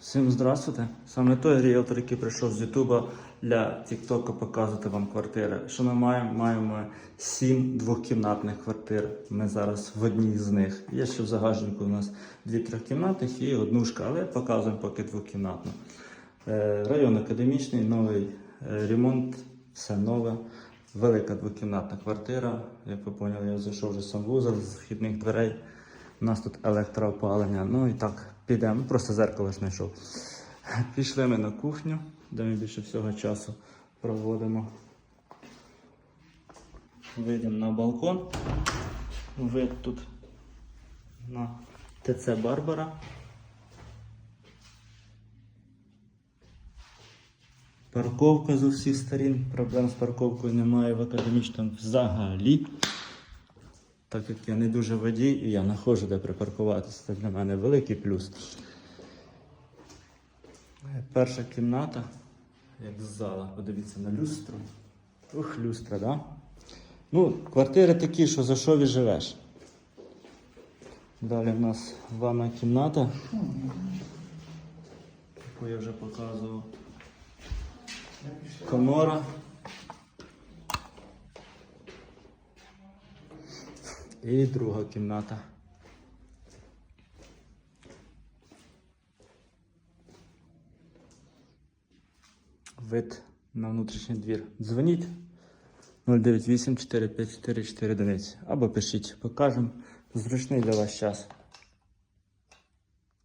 Всім здравствуйте. Саме той ріелтор, який прийшов з Ютуба для Тіктоку показувати вам квартири. Що ми маємо? Маємо сім двохкімнатних квартир. Ми зараз в одній з них. Є ще в загажнику у нас дві трьохкімнатних і однушка, але показуємо поки двохкімнатну. Е, Район академічний, новий е, ремонт, все нове. Велика двокімнатна квартира. Як ви поняли, я зайшов вже сам вузол з вхідних дверей. У нас тут електроопалення. Ну і так, підемо. Просто зеркало знайшов. Пішли ми на кухню, де ми більше всього часу проводимо. Вийдемо на балкон. Вид тут на ТЦ Барбара. Парковка з усіх сторін. Проблем з парковкою немає в академічному взагалі. Так як я не дуже водій і я знаходжу, де припаркуватися, це для мене великий плюс. Е, Перша кімната, як з зала, подивіться на люстру. Ух, люстра, да? Ну, квартири такі, що за що живеш. Далі в нас ванна кімната, яку я вже показував. Комора. І друга кімната. Вид на внутрішній двір. Дзвоніть 098 454 49 або пишіть, покажемо. Зручний для вас час.